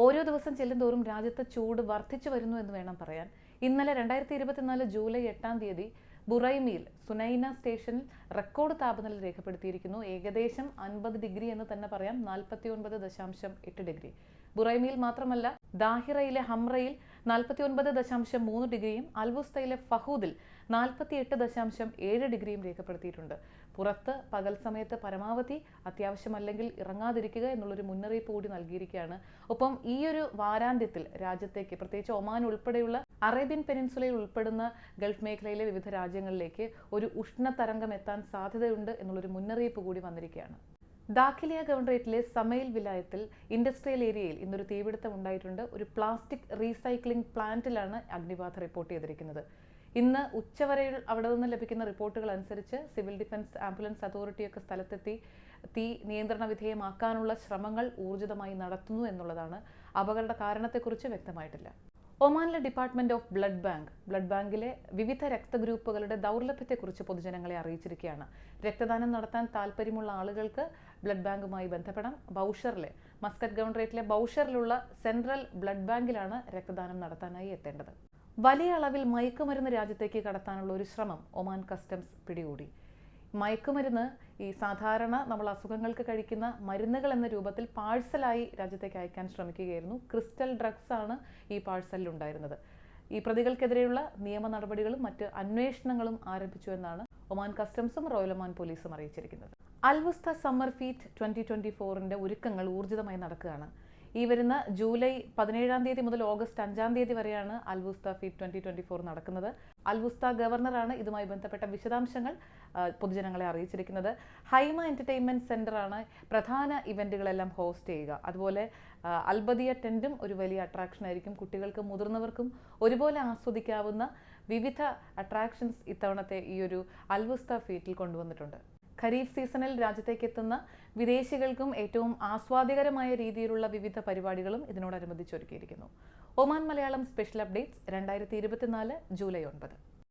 ഓരോ ദിവസം ചെല്ലുന്തോറും രാജ്യത്തെ ചൂട് വർദ്ധിച്ചു വരുന്നു എന്ന് വേണം പറയാൻ. ഇന്നലെ രണ്ടായിരത്തി ഇരുപത്തിനാല് ജൂലൈ എട്ടാം തീയതി ബുറൈമിയിൽ സുനൈന സ്റ്റേഷനിൽ റെക്കോർഡ് താപനില രേഖപ്പെടുത്തിയിരിക്കുന്നു. ഏകദേശം അൻപത് ഡിഗ്രി എന്ന് തന്നെ പറയാം. നാൽപ്പത്തി ഒൻപത് ദശാംശം എട്ട് ഡിഗ്രി. ബുറൈമിയിൽ മാത്രമല്ല ദാഹിറയിലെ ഹംറയിൽ നാൽപ്പത്തി ഒൻപത് ദശാംശം മൂന്ന് ഡിഗ്രിയും അൽവുസ്തയിലെ ഫഹൂദിൽ നാൽപ്പത്തി എട്ട് ദശാംശം ഏഴ് ഡിഗ്രിയും രേഖപ്പെടുത്തിയിട്ടുണ്ട്. പുറത്ത് പകൽ സമയത്ത് പരമാവധി അത്യാവശ്യമല്ലെങ്കിൽ ഇറങ്ങാതിരിക്കുക എന്നുള്ളൊരു മുന്നറിയിപ്പ് കൂടി നൽകിയിരിക്കുകയാണ്. ഒപ്പം ഈ ഒരു വാരാന്ത്യത്തിൽ രാജ്യത്തേക്ക് പ്രത്യേകിച്ച് ഒമാൻ ഉൾപ്പെടെയുള്ള അറേബ്യൻ പെനിൻസുലയിൽ ഉൾപ്പെടുന്ന ഗൾഫ് മേഖലയിലെ വിവിധ രാജ്യങ്ങളിലേക്ക് ഒരു ഉഷ്ണ തരംഗം എത്താൻ സാധ്യതയുണ്ട് എന്നുള്ളൊരു മുന്നറിയിപ്പ് കൂടി വന്നിരിക്കുകയാണ്. ദാഖിലിയ ഗവർണറേറ്റിലെ സമയിൽ വിലായത്തിൽ ഇൻഡസ്ട്രിയൽ ഏരിയയിൽ ഇന്നൊരു തീപിടുത്തം ഉണ്ടായിട്ടുണ്ട്. ഒരു പ്ലാസ്റ്റിക് റീസൈക്ലിംഗ് പ്ലാന്റിലാണ് അഗ്നിബാധ റിപ്പോർട്ട് ചെയ്തിരിക്കുന്നത്. ഇന്ന് ഉച്ചവരെ അവിടെ നിന്ന് ലഭിക്കുന്ന റിപ്പോർട്ടുകൾ അനുസരിച്ച് സിവിൽ ഡിഫൻസ് ആംബുലൻസ് അതോറിറ്റിയൊക്കെ സ്ഥലത്തെത്തി തീ നിയന്ത്രണ വിധേയമാക്കാനുള്ള ശ്രമങ്ങൾ ഊർജിതമായി നടത്തുന്നു എന്നുള്ളതാണ് അപകട കാരണത്തെക്കുറിച്ച് വ്യക്തമായിട്ടില്ല. ഒമാനിലെ department of blood bank blood ബാങ്കിലെ വിവിധ രക്തഗ്രൂപ്പുകളുടെ ദൗർലഭ്യത്തെക്കുറിച്ച് പൊതുജനങ്ങളെ അറിയിച്ചിരിക്കുകയാണ്. രക്തദാനം നടത്താൻ താല്പര്യമുള്ള ആളുകൾക്ക് ബ്ലഡ് ബാങ്കുമായി ബന്ധപ്പെടാം. ബൗഷറിലെ മസ്കറ്റ് ഗവർണറേറ്റിലെ ബൗഷറിലുള്ള സെൻട്രൽ ബ്ലഡ് ബാങ്കിലാണ് രക്തദാനം നടത്താനായി എത്തേണ്ടത്. വലിയ അളവിൽ മയക്കുമരുന്ന് രാജ്യത്തേക്ക് കടത്താനുള്ള ഒരു ശ്രമം ഒമാൻ കസ്റ്റംസ് പിടികൂടി. മയക്കുമരുന്ന് ഈ സാധാരണ നമ്മൾ അസുഖങ്ങൾക്ക് കഴിക്കുന്ന മരുന്നുകൾ എന്ന രൂപത്തിൽ പാഴ്സലായി രാജ്യത്തേക്ക് അയക്കാൻ ശ്രമിക്കുകയായിരുന്നു. ക്രിസ്റ്റൽ ഡ്രഗ്സ് ആണ് ഈ പാഴ്സലിൽ ഉണ്ടായിരുന്നത്. ഈ പ്രതികൾക്കെതിരെയുള്ള നിയമ നടപടികളും മറ്റ് അന്വേഷണങ്ങളും ആരംഭിച്ചു എന്നാണ് ഒമാൻ കസ്റ്റംസും റോയൽ ഒമാൻ പോലീസും അറിയിച്ചിരിക്കുന്നത്. Al Wusta summer fest twenty twenty ഫോറിന്റെ ഒരുക്കങ്ങൾ ഊർജിതമായി നടക്കുകയാണ്. ഈ വരുന്ന ജൂലൈ പതിനേഴാം തീയതി മുതൽ ഓഗസ്റ്റ് അഞ്ചാം തീയതി വരെയാണ് Al Wusta fete twenty twenty four നടക്കുന്നത്. അൽവുസ്ത ഗവർണറാണ് ഇതുമായി ബന്ധപ്പെട്ട വിശദാംശങ്ങൾ പൊതുജനങ്ങളെ അറിയിച്ചിരിക്കുന്നത്. ഹൈമ എന്റർടൈൻമെന്റ് സെന്ററാണ് പ്രധാന ഇവന്റുകളെല്ലാം ഹോസ്റ്റ് ചെയ്യുക. അതുപോലെ അൽബദിയ ടെന്റും ഒരു വലിയ അട്രാക്ഷൻ ആയിരിക്കും. കുട്ടികൾക്കും മുതിർന്നവർക്കും ഒരുപോലെ ആസ്വദിക്കാവുന്ന വിവിധ അട്രാക്ഷൻസ് ഇത്തവണത്തെ ഈ ഒരു അൽവുസ്ത ഫീറ്റിൽ കൊണ്ടുവന്നിട്ടുണ്ട്. ഖരീഫ് സീസണിൽ രാജ്യത്തേക്ക് എത്തുന്ന വിദേശികൾക്കും ഏറ്റവും ആസ്വാദികരമായ രീതിയിലുള്ള വിവിധ പരിപാടികളും ഇതിനോടനുബന്ധിച്ച് ഒരുക്കിയിരിക്കുന്നു. ഒമാൻ മലയാളം സ്പെഷ്യൽ അപ്ഡേറ്റ്സ് രണ്ടായിരത്തി ഇരുപത്തിനാല് ജൂലൈ ഒൻപത്.